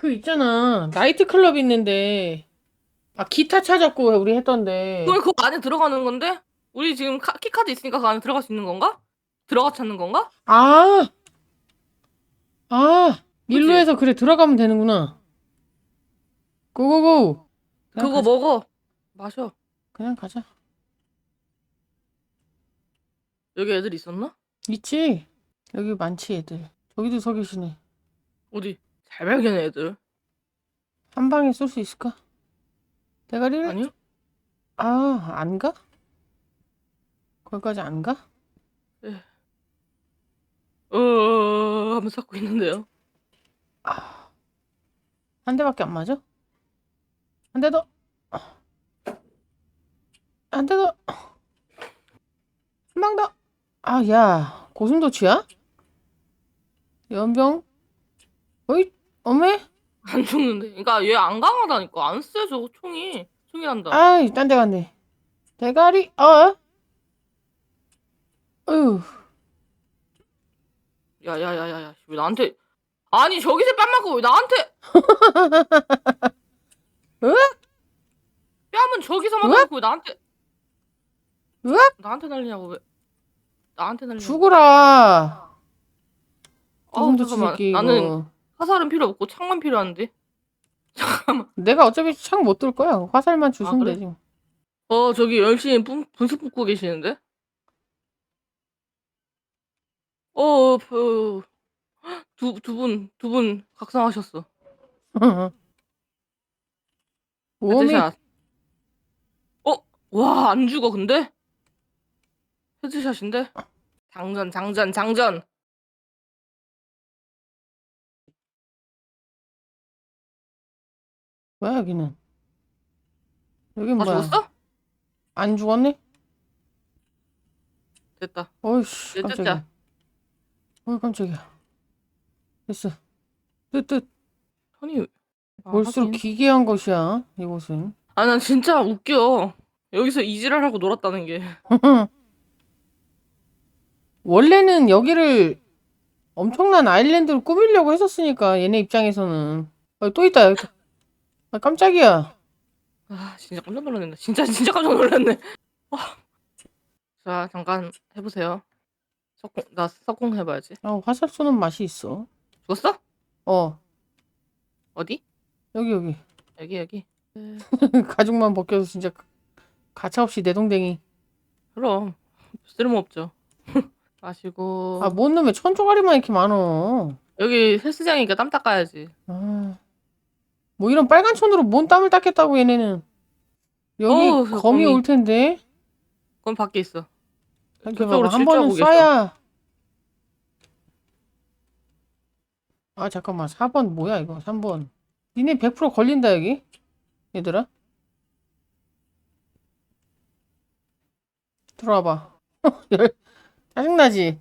그 있잖아. 나이트 클럽 있는데. 아, 기타 찾았고 우리 했던데. 그럼 그거 안에 들어가는 건데? 우리 지금 카, 키카드 있으니까 그 안에 들어갈 수 있는 건가? 들어가 찾는 건가? 아! 아! 그치? 일로에서 그래 들어가면 되는구나. 고고고. 그냥 그거 가자. 먹어. 마셔. 그냥 가자. 여기 애들 있었나? 있지? 여기 많지 애들. 저기도 서 계시네. 어디? 잘 발견해 애들. 한 방에 쏠 수 있을까? 대가리를? 아니요? 아, 안 가? 거기까지 안 가? 어, 하면 찾고 있는데요. 한 대밖에 안 맞아? 한 대 더. 한 대 더. 한 방 더. 아, 야. 고슴도치야? 연병? 어이, 어메? 안 죽는데. 그러니까 얘 안 강하다니까. 안 쎄, 저거 총이. 총이 난다. 아이, 딴 데 갔네. 대가리, 어? 어휴. 야야야야야. 왜 나한테. 아니, 저기서 뺨 맞고 왜 나한테. 으악! 뺨은 저기서 으악! 맞고 왜 나한테. 으악! 나한테 날리냐고 왜. 나한테 날리냐고. 죽어라. 어우, 고슴도치 잠깐만. 새끼, 이거. 화살은 필요 없고 창만 필요한데. 내가 어차피 창 못 뚫을 거야. 화살만 주시면 그래? 되지. 어, 저기 열심히 분, 분수 뽑고 계시는데? 어, 어, 어, 두, 두 분, 두 분 각성하셨어. 오미, 헤드샷. 어? 와, 안 죽어, 근데? 헤드샷인데? 장전, 장전, 장전. 뭐야, 여기는? 여긴 아, 뭐야? 죽었어? 안 죽었네? 됐다. 어이씨, 네, 깜짝이야. 됐다. 어이, 깜짝이야. 됐어. 뜻, 뜻. 아니, 아, 볼수록 하긴. 기괴한 것이야, 이곳은. 아, 난 진짜 웃겨. 여기서 이지랄하고 놀았다는 게. 원래는 여기를 엄청난 아일랜드로 꾸미려고 했었으니까, 얘네 입장에서는. 어, 또 있다, 여기. 아, 깜짝이야. 아, 진짜 깜짝 놀랐네. 진짜, 진짜 깜짝 놀랐네. 아. 자, 잠깐 해보세요. 석공, 나 석공 해봐야지. 아, 화살 쏘는 맛이 있어. 죽었어? 어, 어디? 여기, 여기. 여기, 여기. 가죽만 벗겨서 진짜 가차없이 내동댕이. 그럼. 쓸모 없죠. 마시고. 아, 뭔 놈의 천조가리만 이렇게 많어. 여기 헬스장이니까 땀 닦아야지. 아, 뭐 이런 빨간 천으로 뭔 땀을 닦겠다고 얘네는. 여기 어우, 저 거미 거미. 올 텐데. 그건 밖에 있어. 이렇게 저쪽으로 봐봐. 한 번은 질주하고 쏴야. 아, 잠깐만. 4번 뭐야 이거? 3번. 니네 100% 걸린다 여기. 얘들아. 들어와 봐. 열- 짜증나지?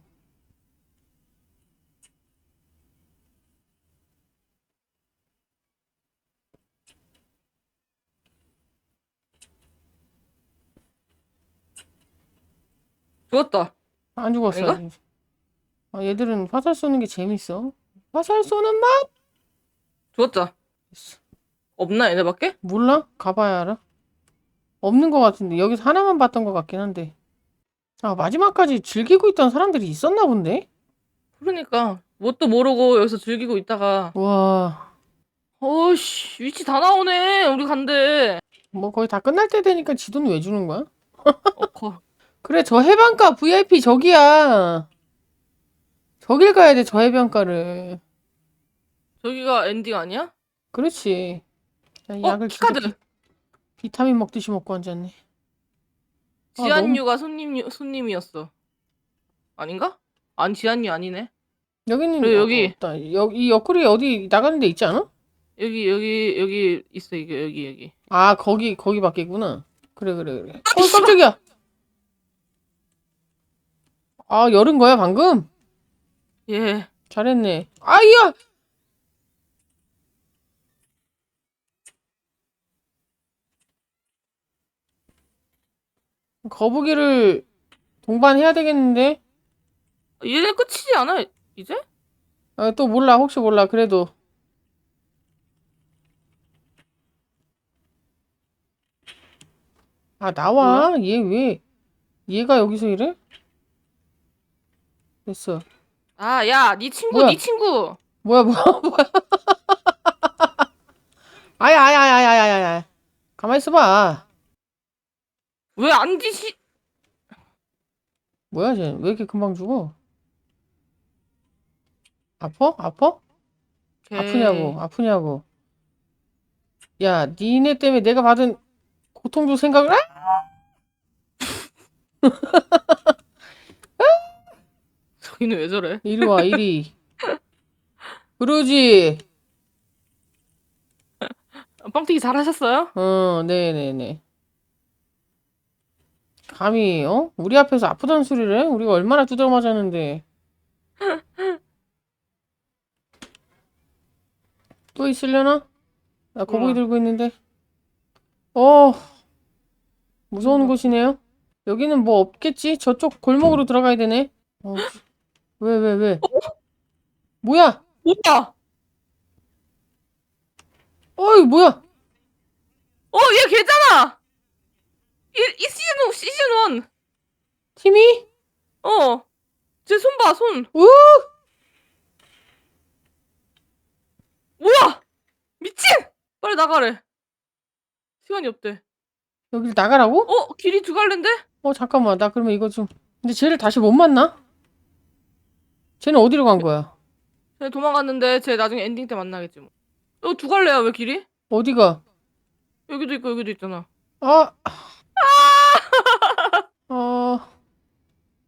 죽었다. 안 죽었어. 아, 얘들은 화살 쏘는 게 재밌어. 화살 쏘는 맛? 죽었자. 없나 얘네밖에? 몰라? 가봐야 알아. 없는 것 같은데 여기서 하나만 봤던 것 같긴 한데. 아 마지막까지 즐기고 있던 사람들이 있었나 본데? 그러니까 뭣도 모르고 여기서 즐기고 있다가 와, 어씨 위치 다 나오네. 우리 간대. 뭐 거의 다 끝날 때 되니까 지돈왜 주는 거야? 어, 거. 그래 저 해변가 VIP 저기야. 저길 가야 돼 저 해변가를. 저기가 엔딩 아니야? 그렇지. 야, 어, 약을 키카드. 비, 비타민 먹듯이 먹고 앉았네. 아, 지한유가 손님 손님이었어. 아닌가? 아니 지한유 아니네. 여기는 그래, 어, 여기. 없다. 여기 옆구리 어디 나가는 데 있지 않아? 여기 여기 여기 있어 이게 여기 여기. 아 거기 거기 밖이구나. 그래 그래 그래. 어 깜짝이야. 아, 열은 거야, 방금? 예. 잘했네. 아이야! 거북이를 동반해야 되겠는데? 얘네 끝이지 않아, 이제? 아, 또 몰라. 혹시 몰라. 그래도. 아, 나와. 얘 왜? 얘가 여기서 이래? 됐어. 아, 야, 네 친구, 뭐야? 네 친구. 뭐야, 뭐야, 뭐야. 아야, 아야, 아야, 아야, 아야, 아야. 가만히 있어봐. 왜 안 뒤시? 뭐야, 쟤. 왜 이렇게 금방 죽어? 아파? 아파? 아프냐고, 아프냐고. 야, 니네 때문에 내가 받은 고통도 생각을, 아! 저기는 왜 저래? 이리 와, 이리. 그러지. 뻥튀기 잘하셨어요? 어, 네네네. 감히, 어? 우리 앞에서 아프다는 소리를 해? 우리가 얼마나 두드려 맞았는데. 또 있으려나? 나 거북이. 들고 있는데. 어, 무서운. 곳이네요. 여기는 뭐 없겠지? 저쪽 골목으로 들어가야 되네. 어, 왜, 왜, 왜? 뭐야? 뭐야? 어이, 뭐야? 어, 얘 걔잖아. 이, 이 시즌 시즌 1. 팀이? 어. 제 손 봐, 손. 우! 뭐야? 미친! 빨리 나가래. 시간이 없대. 여길 나가라고? 어, 길이 두 갈래인데? 어, 잠깐만. 나 그러면 이거 좀. 근데 쟤를 다시 못 만나? 쟤는 어디로 간 거야? 쟤 도망갔는데 쟤 나중에 엔딩 때 만나겠지 뭐. 어, 두 갈래야 왜 길이? 어디가? 여기도 있고 여기도 있잖아. 아. 어.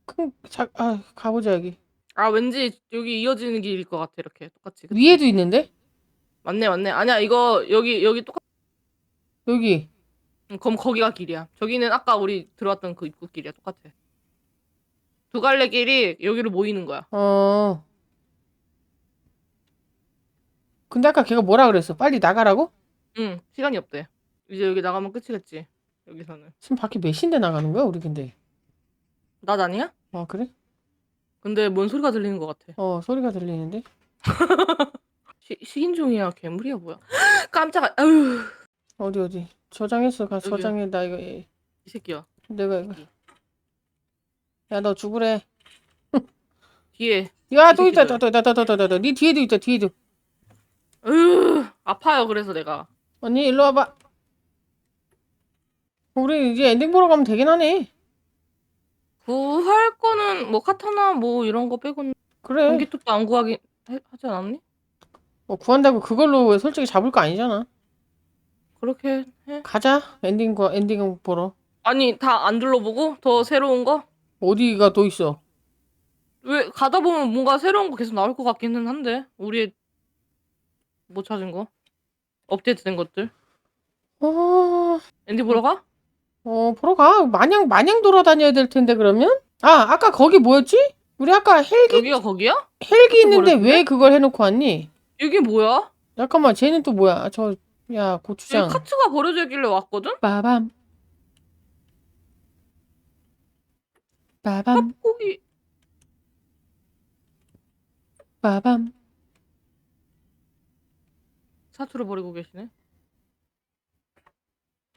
큰, 자, 아, 가보자, 여기. 아, 왠지 여기 이어지는 길일 것 같아. 이렇게 똑같이. 그치? 위에도 있는데? 맞네, 맞네. 아니야, 이거 여기 여기 똑같. 여기. 응, 그럼 거기가 길이야. 저기는 아까 우리 들어왔던 그 입구 길이야. 똑같아. 두 갈래 길이 여기로 모이는 거야. 어. 근데 아까 걔가 뭐라 그랬어? 빨리 나가라고? 응, 시간이 없대. 이제 여기 나가면 끝이겠지. 여기서는. 지금 밖에 몇 시인데 나가는 거야, 우리 근데? 나 아니야? 아, 그래? 근데 뭔 소리가 들리는 것 같아. 어, 소리가 들리는데? 시, 식인종이야, 괴물이야, 뭐야? 깜짝아. 아유, 어디, 어디? 저장했어. 가, 여기요. 저장해. 나 이거, 예. 이 새끼야. 내가 이거. 야, 너 죽으래. 뒤에. 야, 또이 있다, 새끼들. 또, 또, 또, 또, 또, 또, 또. 네 뒤에도 있다, 뒤에도. 으, 아파요. 그래서 내가. 언니 일로 와봐. 우리 이제 엔딩 보러 가면 되긴 하네. 구할 거는 뭐 카타나 뭐 이런 거 빼고는 그래. 전기톱도 안 구하긴 해- 하지 않았니? 뭐 구한다고 그걸로 솔직히 잡을 거 아니잖아. 그렇게 해. 가자. 엔딩 거 엔딩 보러. 아니 다 안 둘러보고 더 새로운 거? 어디가 또 있어? 왜 가다 보면 뭔가 새로운 거 계속 나올 것 같기는 한데 우리 못 찾은 거 업데이트된 것들 어, 엔디 보러 가? 어 보러 가. 마냥 마냥 돌아다녀야 될 텐데 그러면? 아 아까 거기 뭐였지? 우리 아까 헬기 여기가 거기야? 헬기 있는데? 왜 그걸 해놓고 왔니? 이게 뭐야? 잠깐만 쟤는 또 뭐야? 저 야 여기 고추장. 카트가 버려져 있길래 왔거든? 빠밤. 빠밤 거기 빠밤. 사투를 버리고 계시네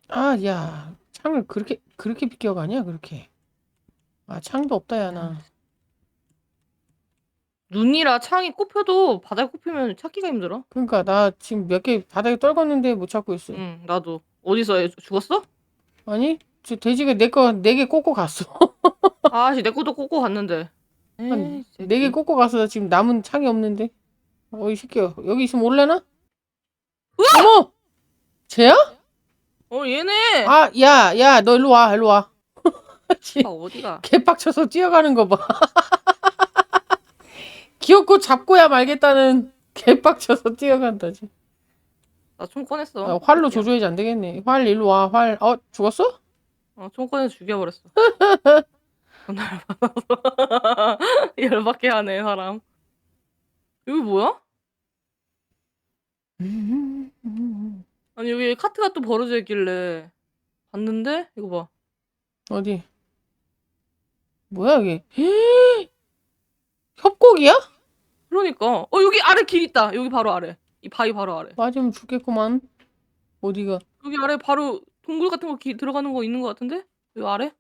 아, 야, 창을 그렇게, 그렇게 비껴가냐, 그렇게. 아, 창도 없다, 야, 나. 눈이라 창이 꼽혀도 바닥에 꼽히면 찾기가 힘들어 그러니까, 나 지금 몇 개 바닥에 떨궜는데 못 찾고 있어. 응 나도 어디서 애- 죽었어? 아니, 저 돼지가 내 거, 네 개 꽂고 갔어. 아씨 내 것도 꽂고 갔는데 한 에이. 네 개 꽂고 갔어. 나 지금 남은 창이 없는데. 어, 이 새끼야. 여기 있으면 올래나? 어머! 쟤야? 어 얘네 아, 야, 야, 너 일로 와, 일로 와. 아, 어디가 개빡쳐서 뛰어가는 거 봐. 귀엽고 잡고야 말겠다는 개빡쳐서 뛰어간다, 지금. 나 총 꺼냈어 아, 활로. 조져야지 안 되겠네. 활 일로 와. 활. 어 죽었어? 어, 총 꺼내서 죽여버렸어 전화를 받아서 열받게 하네 사람 여기 뭐야? 아니 여기 카트가 또 버려져 있길래 봤는데 이거 봐 어디? 뭐야 이게? 협곡이야? 그러니까 어 여기 아래 길 있다 여기 바로 아래 이 바위 바로 아래 맞으면 죽겠구만. 어디가? 여기 아래 바로 동굴 같은 거 기, 들어가는 거 있는 거 같은데? 여기 아래?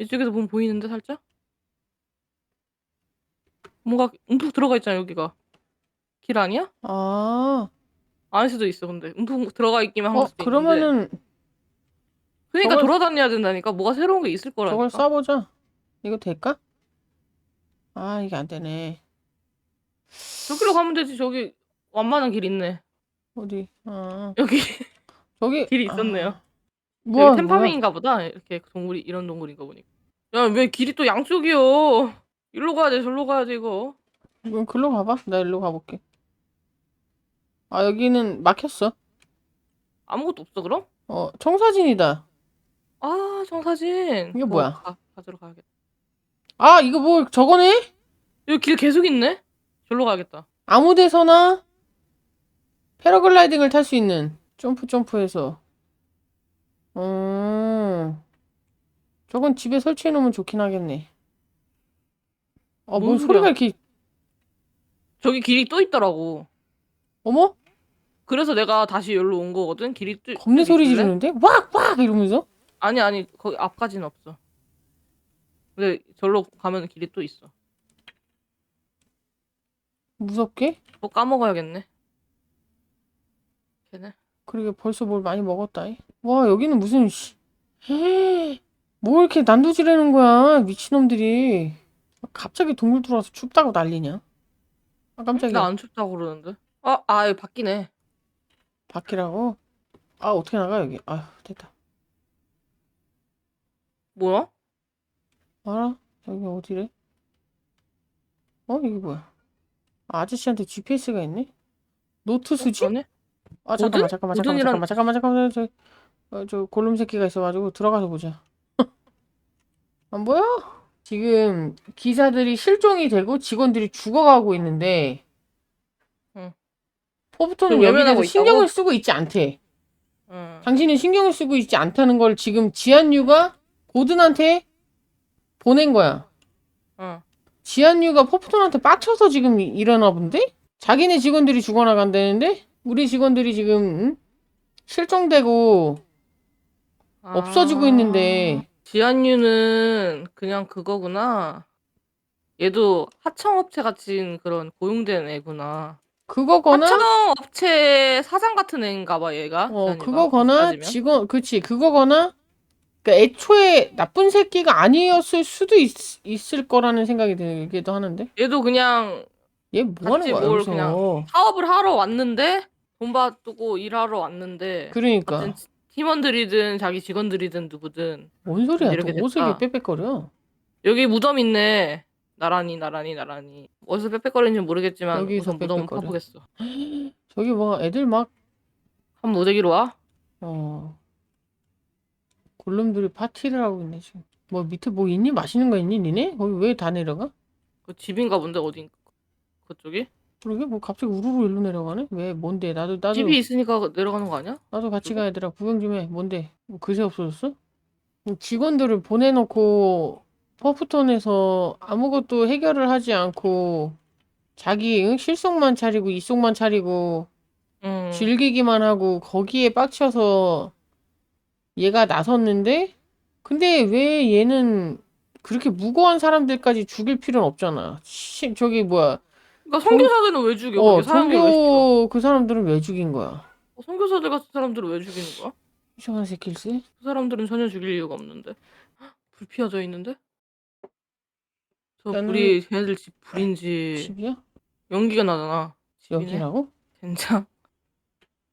이쪽에서 보면 보이는데 살짝? 뭔가 움푹 들어가 있잖아 여기가. 길 아니야? 아, 아닐 수도 있어 근데 움푹 들어가 있기만 한 어, 수도 있는데. 그러면은 그러니까 저걸- 돌아다녀야 된다니까 뭐가 새로운 게 있을 거라니까. 쏴보자. 이거 될까? 아, 이게 안 되네. 저기로 가면 되지 저기 완만한 길 있네. 어디? 아, 여기 저기. 길이 있었네요. 아, 뭐야, 템파밍인가 보다. 이렇게 동굴이 이런 동굴인가 보니까. 야 왜 길이 또 양쪽이요? 일로 가야 돼 절로 가야 돼 이거. 그럼 글로 가봐. 나 일로 가볼게. 아, 여기는 막혔어. 아무것도 없어 그럼? 어, 청사진이다. 아 정사진. 이게 어, 뭐야? 가, 가지러 가야겠다. 아, 이거 뭐 저거네? 여기 길 계속 있네. 절로 가야겠다. 아무 데서나 패러글라이딩을 탈 수 있는 점프 점프해서. 어. 저건 집에 설치해 놓으면 좋긴 하겠네. 아, 뭔 뭔 소리야? 소리가 이렇게 저기 길이 또 있더라고. 어머? 그래서 내가 다시 여기로 온 거거든. 길이 또 겁내 또 소리 있길래. 지르는데? 왁! 왁! 이러면서? 아니 아니 거기 앞까지는 없어. 근데 절로 가면 길이 또 있어. 무섭게? 뭐 까먹어야겠네. 걔네. 그러게 벌써 뭘 많이 먹었다. 이. 와, 여기는 무슨 씨. 뭐 이렇게 난도질하는 거야, 미친놈들이. 갑자기 동굴 들어와서 춥다고 난리냐? 아, 깜짝이야. 나 안 춥다고 그러는데. 아, 아, 여기 바뀌네. 밖이라고? 아, 어떻게 나가, 여기? 아휴, 됐다. 뭐야? 알아? 여기 어디래? 어, 이게 뭐야? 아, 아저씨한테 GPS가 있네? 노트 수집? 아니? 아, 잠깐만, 오든? 잠깐만, 잠깐만, 잠깐만, 잠깐만, 잠깐만, 저, 어, 저 골룸 새끼가 있어가지고 들어가서 보자. 안 보여? 지금 기사들이 실종이 되고 직원들이 죽어가고 있는데, 응. 포부토는 그럼 여기에 대해서 신경을 있다고? 쓰고 있지 않대. 응. 당신은 신경을 쓰고 있지 않다는 걸 지금 지한유가 고든한테 보낸 거야. 응. 지한유가 포프톤한테 빡쳐서 지금 이- 이러나 본데? 자기네 직원들이 죽어나간다는데? 우리 직원들이 지금 응? 실종되고 없어지고 아, 있는데 지한유는 그냥 그거구나. 얘도 하청업체 같은 그런 고용된 애구나. 그거거나 하청업체 사장 같은 애인가 봐, 얘가. 어 따지면. 직원 그치 그거거나 그러니까 애초에 나쁜 새끼가 아니었을 수도 있, 있을 거라는 생각이 들기도 하는데 얘도 그냥 얘 뭐 하는 같이 거야 뭘 여기서 그냥 사업을 하러 왔는데 돈 받고 일하러 왔는데 그러니까 같은 팀원들이든 자기 직원들이든 누구든 뭔 소리야 이렇게 또 옷을 됐다. 이렇게 빽빽거려 여기 무덤 있네. 나란히 나란히 나란히. 어디서 빽빽거리는지 모르겠지만 여기서 우선 빽빽거려. 파보겠어. 저기 뭐 애들 막한 모대기로 와? 어. 골룸들이 파티를 하고 있네, 지금. 뭐, 밑에 뭐 있니? 맛있는 거 있니, 니네? 거기 왜 다 내려가? 그 집인가 본데 어디 그쪽이? 그러게, 뭐 갑자기 우르르 일로 내려가네? 왜, 뭔데? 나도, 나도, 집이 있으니까 내려가는 거 아니야? 나도 같이 그거? 가야 되라. 구경 좀 해. 뭔데? 뭐 그새 없어졌어? 뭐 직원들을 보내놓고, 퍼프톤에서 아무것도 해결을 하지 않고, 자기 응? 실속만 차리고, 이속만 차리고, 응. 즐기기만 하고 거기에 빡쳐서 얘가 나섰는데 근데 왜 얘는 그렇게 무고한 사람들까지 죽일 필요는 없잖아. 시, 저기 뭐야? 그러니까 선교사들은 왜 죽여? 어, 사람들 왜? 종교 그 사람들은 왜 죽인 거야? 어, 선교사들 같은 사람들은 왜 죽이는 거야? 이상한 새끼일세? 그 사람들은 전혀 죽일 이유가 없는데. 헉, 불 피어져 있는데? 저 나는- 불이 걔네들 집 불인지 집이야? 연기가 나잖아. 집이네. 여기라고? 젠장.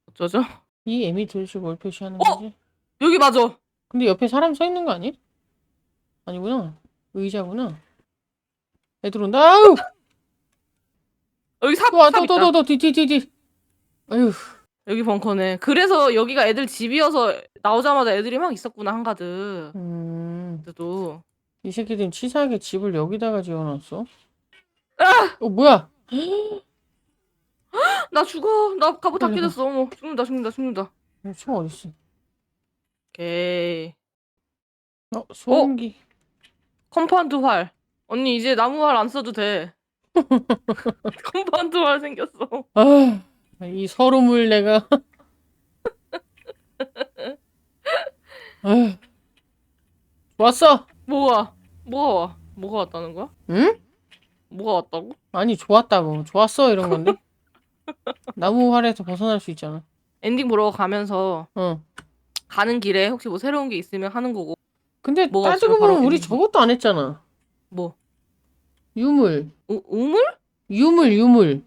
어쩌죠? 이 애미 도대체 뭘 표시하는 어? 거지? 여기 맞아. 근데 옆에 사람 서 있는 거 아니? 아니구나. 의자구나. 애들 온다. 아우! 여기 삽, 또 와, 삽 있다. 또, 또, 뒤, 뒤, 뒤, 뒤. 아휴. 여기 벙커네. 그래서 여기가 애들 집이어서 나오자마자 애들이 막 있었구나 한가득. 음. 그래도 이 새끼들은 치사하게 집을 여기다가 지어놨어. 어, 뭐야? 나 죽어. 나 갑옷 다 빨리 깨졌어. 어머 죽는다 죽는다 죽는다. 어, 총 어딨어? 오케이. 어, 소음기. 컴파운드 활. 언니 이제 나무 활 안 써도 돼. 컴파운드 활 생겼어. 아, 이 서름을 내가. 에휴. 좋았어. 뭐가 뭐가 와? 뭐가 왔다는 거야? 응? 뭐가 왔다고? 아니 좋았다고. 좋았어 이런 건데. 나무 활에서 벗어날 수 있잖아. 엔딩 보러 가면서 어. 가는 길에 혹시 뭐 새로운 게 있으면 하는 거고 근데 뭐가 따지고 바로 보면 우리 엔딩. 저것도 안 했잖아. 뭐 유물. 우, 우물? 유물 유물.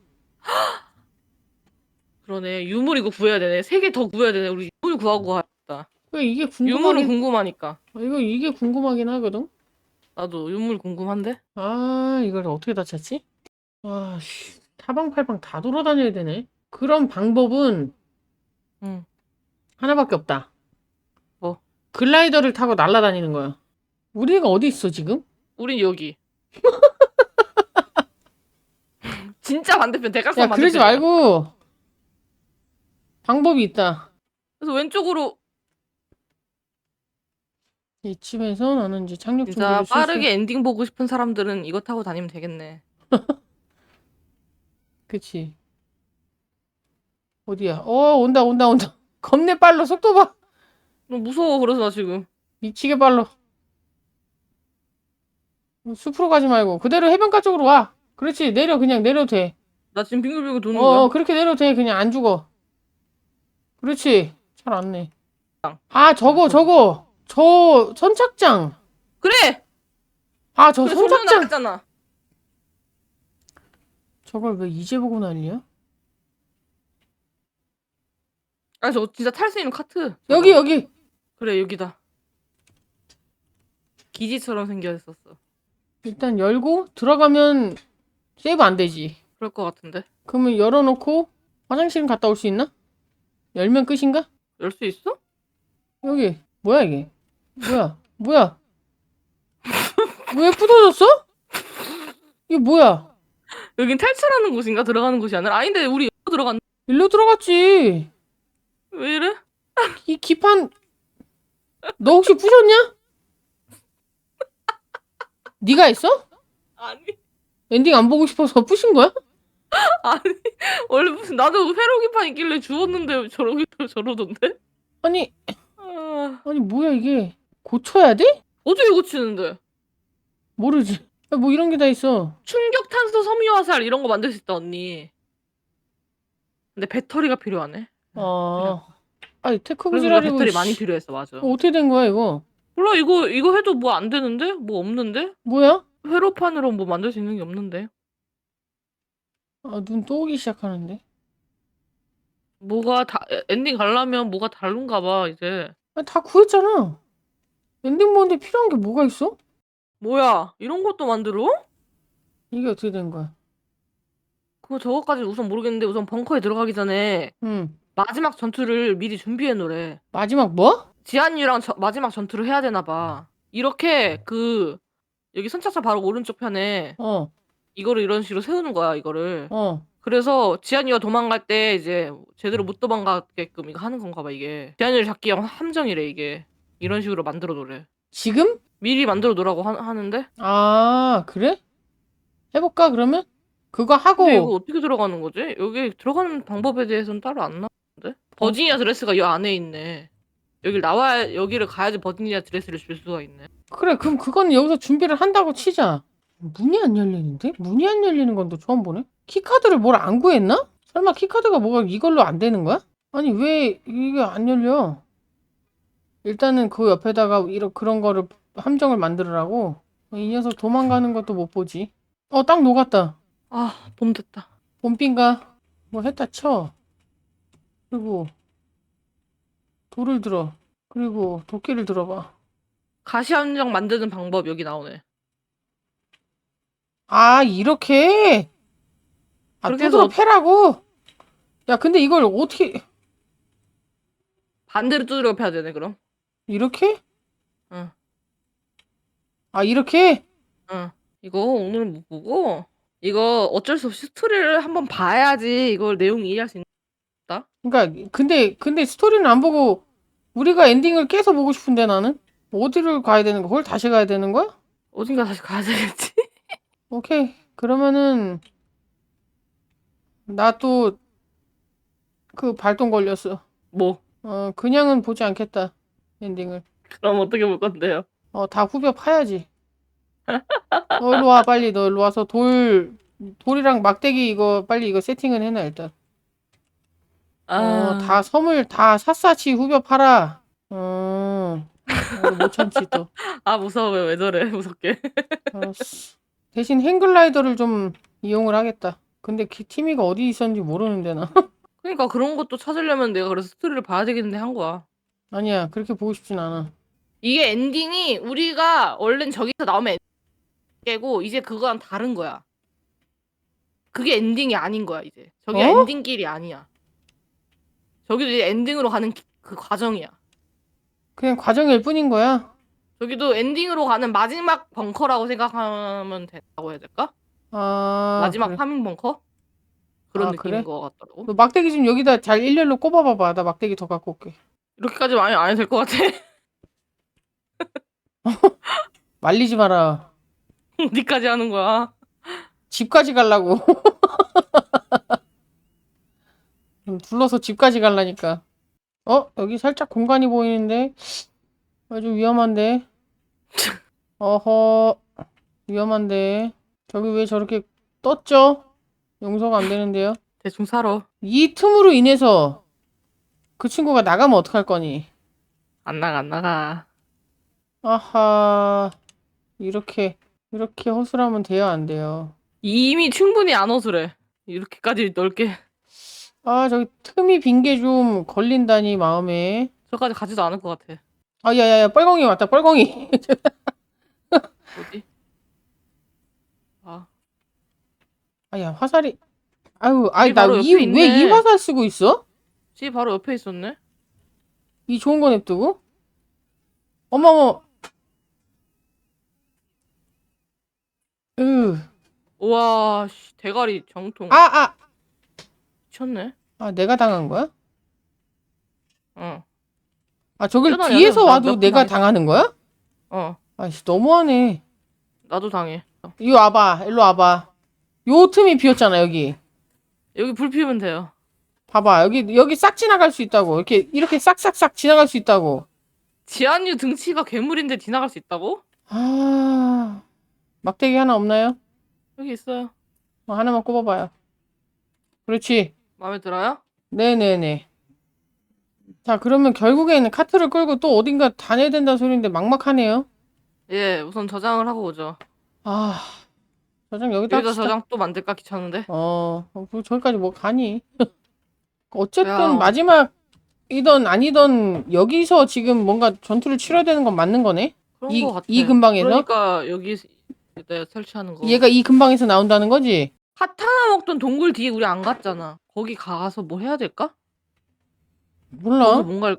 그러네 유물 이거 구해야 되네 세 개 더 구해야 되네 우리 유물 구하고 가야겠다 왜 이게 유물은 궁금하긴 궁금하니까 이거 이게 궁금하긴 하거든. 나도 유물 궁금한데 아 이걸 어떻게 다 찾지? 아 씨 사방팔방 다 돌아다녀야 되네. 그런 방법은 응 하나밖에 없다. 뭐? 글라이더를 타고 날아다니는 거야. 우리가 어디 있어 지금? 우린 여기 진짜 반대편 대각선 야 그러지 반대편이야. 말고 방법이 있다. 그래서 왼쪽으로 이쯤에서 나는 이제 착륙 진짜 준비를 실수- 빠르게 엔딩 보고 싶은 사람들은 이거 타고 다니면 되겠네 그치. 어디야? 어 온다 온다 온다. 겁내 빨라 속도 봐. 너무 무서워 그래서 나 지금 미치게 빨라. 숲으로 가지 말고 그대로 해변가 쪽으로 와. 그렇지 내려 그냥 내려도 돼. 나 지금 빙글빙글 도는 어 거야 그렇게 내려도 돼 그냥 안 죽어. 그렇지 잘 안 내. 아 저거 저거 저 선착장. 그래 아 저 선착장. 나갔잖아 저걸 왜 이제 보고 난리야? 아 저거 진짜 탈 수 있는 카트 여기. 여기. 그래 여기다 기지처럼 생겨 있었어 일단 열고 들어가면 세이브 안 되지. 그럴 것 같은데 그러면 열어놓고 화장실 갔다 올 수 있나? 열면 끝인가? 열 수 있어? 여기 뭐야 이게? 뭐야? 뭐야? 왜 부서졌어? 이게 뭐야? 여긴 탈출하는 곳인가 들어가는 곳이 아니라 아닌데 우리 여기로 들어갔네 일로 들어갔지. 왜 이래? 이 기판 너 혹시 부셨냐? 네가 했어? 아니 엔딩 안 보고 싶어서 부신 거야? 아니 원래 무슨 나도 회로기판 있길래 주웠는데 저러기 저러던데 아니 아, 아니 뭐야 이게 고쳐야 돼? 어떻게 고치는데 모르지. 야, 뭐 이런 게 다 있어. 충격 탄소 섬유화살 이런 거 만들 수 있다 언니 근데 배터리가 필요하네 아, 아니 테크 그래서 나 부지라리고 배터리 씨. 많이 필요했어 맞아 어, 어떻게 된 거야 이거? 몰라 이거 이거 해도 뭐 안 되는데 뭐 없는데 뭐야? 회로판으로 뭐 만들 수 있는 게 없는데 아, 눈 또 오기 시작하는데. 뭐가 다 엔딩 가려면 뭐가 다른가 봐 이제 아니, 다 구했잖아. 엔딩 보는데 필요한 게 뭐가 있어? 뭐야 이런 것도 만들어? 이게 어떻게 된 거야? 그거 저거까지 우선 모르겠는데 우선 벙커에 들어가기 전에 응. 마지막 전투를 미리 준비해 놓으래 마지막 뭐? 지한이랑 저- 마지막 전투를 해야 되나 봐 이렇게 그 여기 선착장 바로 오른쪽 편에 어, 이거를 이런 식으로 세우는 거야 이거를. 어. 그래서 지한이가 도망갈 때 이제 제대로 못 도망가게끔 이거 하는 건가 봐 이게. 지한이를 잡기 위한 함정이래 이게. 이런 식으로 만들어 놓으래. 지금? 미리 만들어 놓으라고 하, 하는데? 아, 그래? 해볼까, 그러면? 그거 하고, 근데 이거 어떻게 들어가는 거지? 여기 들어가는 방법에 대해서는 따로 안 나오는데? 버지니아 드레스가 이 안에 있네. 여기 나와야 여기를 가야지 버지니아 드레스를 줄 수가 있네 그래, 그럼 그건 여기서 준비를 한다고 치자. 문이 안 열리는데? 문이 안 열리는 건 또 처음 보네? 키카드를 뭘 안 구했나? 설마 키카드가 뭐가 이걸로 안 되는 거야? 아니, 왜 이게 안 열려? 일단은 그 옆에다가 이런 그런 거를 함정을 만들으라고 이 녀석 도망가는 것도 못 보지. 어, 딱 녹았다. 아 봄 됐다 봄빈가? 뭐 했다 쳐. 그리고 돌을 들어. 그리고 도끼를 들어봐. 가시 함정 만드는 방법 여기 나오네 아, 이렇게? 아, 그렇게 해서- 패라고? 야, 근데 이걸 어떻게, 반대로 두드려 펴야 되네 그럼 이렇게? 응. 아, 이렇게? 응 이거 오늘은 못 보고 이거 어쩔 수 없이 스토리를 한번 봐야지 이걸 내용 이해할 수 있는 그러니까, 근데, 근데 스토리는 안 보고, 우리가 엔딩을 깨서 보고 싶은데 나는? 어디를 가야 되는 거야? 그걸 다시 가야 되는 거야? 어딘가 다시 가야 되겠지 오케이. 그러면은, 나 또, 그 발동 걸렸어. 뭐 어, 그냥은 보지 않겠다. 엔딩을. 그럼 어떻게 볼 건데요? 어, 다 후벼 파야지. 너 일로 와, 빨리. 너 일로 와서 돌, 돌이랑 막대기 이거 빨리 이거 세팅을 해놔, 일단. 아, 어, 다 섬을 다 샅샅이 후벼 팔아. 어, 어, 못 참지 또. 아 무서워 왜, 왜 저래 무섭게. 알았어. 대신 행글라이더를 좀 이용을 하겠다. 근데 그 티미가 어디 있었는지 모르는데 나. 그러니까 그런 것도 찾으려면 내가 그래서 스토리를 봐야 되겠는데 한 거야. 아니야, 그렇게 보고 싶진 않아. 이게 엔딩이 우리가 원래는 저기서 나오면 엔딩이고 이제 그거랑 다른 거야. 그게 엔딩이 아닌 거야 이제. 저게 어? 엔딩길이 아니야. 저기도 이제 엔딩으로 가는 기- 그 과정이야. 그냥 과정일 뿐인 거야. 저기도 엔딩으로 가는 마지막 벙커라고 생각하면 된다고 해야 될까? 아, 마지막 그래. 파밍 벙커? 그런 아, 느낌인 그래? 것 같더라고. 너 막대기 좀 여기다 잘 일렬로 꼽아봐봐. 나 막대기 더 갖고 올게. 이렇게까지 많이 안 해도 될 것 같아. 말리지 마라. 어디까지 하는 거야? 집까지. 음, 둘러서 집까지 가려니까. 어? 여기 살짝 공간이 보이는데? 아, 좀 위험한데? 어허, 위험한데. 저기 왜 저렇게 떴죠? 용서가 안 되는데요? 대충 살아. 이 틈으로 인해서 그 친구가 나가면 어떡할 거니? 안 나가 안 나가. 아하, 이렇게, 이렇게 허술하면 돼요, 안 돼요? 이미 충분히 안 허술해. 이렇게까지 넓게 아, 저기 틈이 빈 게 좀 걸린다니, 마음에. 저까지 가지도 않을 것 같아. 아, 야, 야, 야, 뻘공이 왔다, 뻘공이. 뭐지? 아, 아, 야, 화살이. 아유, 아이, 여기 나 바로 이, 옆에 왜이 있네. 화살 쓰고 있어? 집 바로 옆에 있었네. 이 좋은 거 냅두고? 어머머. 으, 우와, 씨, 대가리 정통. 아, 아, 미쳤네. 아, 내가 당한 거야? 어, 아, 저길 뛰어다녀. 뒤에서 나 와도 몇번 내가 당했어. 당하는 거야? 어, 아이씨, 너무하네. 나도 당해. 이리 와봐, 일로 와봐. 요 틈이 비었잖아, 여기. 여기 불 피우면 돼요. 봐봐, 여기, 여기 싹 지나갈 수 있다고. 이렇게, 이렇게 싹싹싹 지나갈 수 있다고. 지한유 등치가 괴물인데 지나갈 수 있다고? 아, 막대기 하나 없나요? 여기 있어요. 어, 하나만 꼽아봐요. 그렇지. 마음에 들어요? 네네네. 자, 그러면 결국에는 카트를 끌고 또 어딘가 다녀야 된다는 소리인데 막막하네요. 예, 우선 저장을 하고 오죠. 아, 저장 여기다 여기다 합시다. 저장 또 만들까 귀찮은데. 어, 어, 그 저기까지 뭐 가니? 어쨌든 야. 마지막이던 아니던 여기서 지금 뭔가 전투를 치러야 되는 건 맞는 거네? 그런 이, 거 같아. 이 근방에서? 그러니까 여기 내가 설치하는 거. 얘가 이 근방에서 나온다는 거지? 카타나 먹던 동굴 뒤에 우리 안 갔잖아. 거기 가서 뭐 해야 될까? 거기서 몰라. 뭔가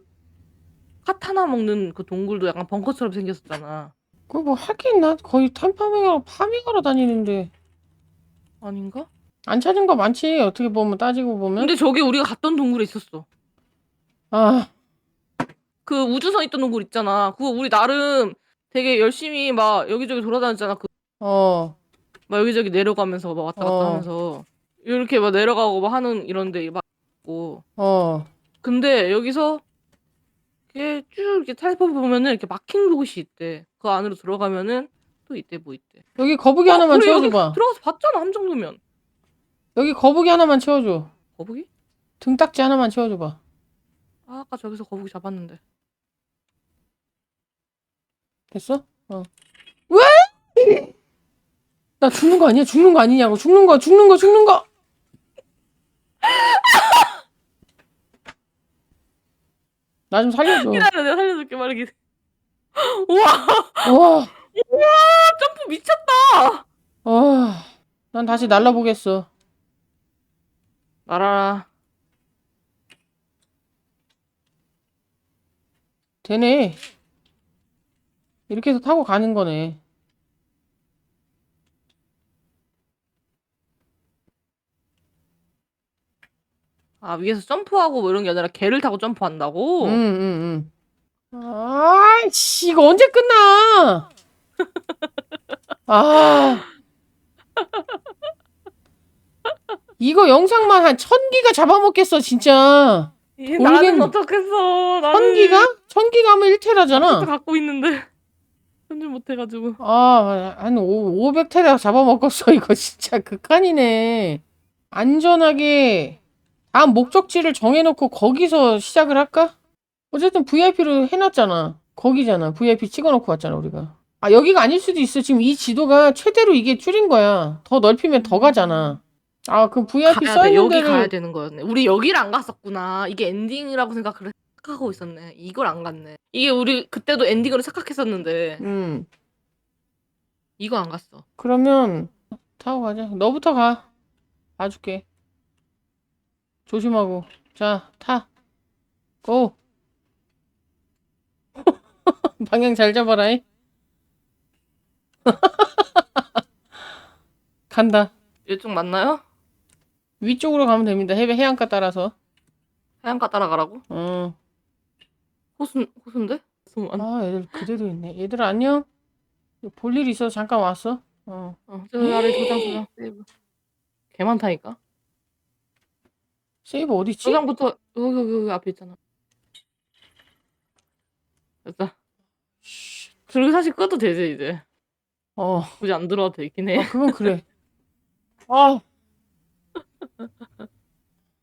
카타나 먹는 그 동굴도 약간 벙커처럼 생겼었잖아. 그거 뭐할게 있나? 거의 탐파밍하러 파밍하러 다니는데 아닌가? 안 찾은 거 많지? 어떻게 보면 따지고 보면. 근데 저기 우리가 갔던 동굴에 있었어. 아, 그 우주선 있던 동굴 있잖아. 그거 우리 나름 되게 열심히 막 여기저기 돌아다녔잖아. 그 어, 막 여기저기 내려가면서 막 왔다 갔다 어. 하면서 이렇게 막 내려가고 막 하는 이런 데 막 있고. 어. 근데 여기서 이렇게 쭉 이렇게 살펴보면은 이렇게 막힌 곳이 있대. 그 안으로 들어가면은 또 있대 뭐 있대. 여기 거북이 어, 하나만 여기 채워줘봐. 들어가서 봤잖아 한 정도면. 여기 거북이 하나만 채워줘. 거북이? 등딱지 하나만 채워줘봐. 아, 아까 저기서 거북이 잡았는데. 됐어? 어. 왜? 나 죽는 거 아니야? 죽는 거 아니냐고. 죽는 거, 죽는 거, 죽는 거. 나 좀 살려줘. 기다려 내가 살려줄게 말이기. 우와 와, 점프 미쳤다. 와. 난 다시 날라보겠어. 날아라. 되네. 이렇게 해서 타고 가는 거네. 아 위에서 점프하고 뭐 이런 게 아니라 개를 타고 점프한다고? 응, 응, 응. 아이씨, 이거 언제 끝나? 아. 이거 영상만 한 천 기가 잡아먹겠어, 진짜. 이. 나는 어떡했어. 나는 천 기가? 천 기 가면 1테라잖아. 갖고 있는데 현질 못해가지고 아, 한 500 테라 잡아먹었어. 이거 진짜 극한이네. 안전하게 다음 목적지를 정해놓고 거기서 시작을 할까? 어쨌든 VIP로 해놨잖아. 거기잖아. VIP 찍어놓고 왔잖아, 우리가. 아, 여기가 아닐 수도 있어. 지금 이 지도가 최대로 이게 줄인 거야. 더 넓히면 더 가잖아. 아, 그럼 VIP 가야 돼 써있는 여기 가야 데를 되는 거였네 우리 여기를 안 갔었구나 이게 엔딩이라고 생각을 생각하고 있었네 이걸 안 갔네 이게 우리 그때도 엔딩으로 착각했었는데 음. 이거 안 갔어 그러면 타고 가자. 너부터 가. 봐줄게. 조심하고. 자, 타. 고. 방향 잘 잡아라. 잉? 간다. 이쪽 맞나요? 위쪽으로 가면 됩니다. 해변 해안가 따라서. 해안가 따라가라고? 어. 호수 호수인데? 호수만. 아, 애들 그대로 있네. 얘들 안녕. 볼일 있어서 잠깐 왔어. 어. 어, 저 아래 도장 도장 세이브. 개 많다니까. 세이브 어디 있지? 도장부터 여기 여기 여기 앞에 있잖아. 됐다. 그리고 사실 꺼도 되지 이제. 어. 굳이 안 들어와도 되긴 해. 아, 그건 그래. 아.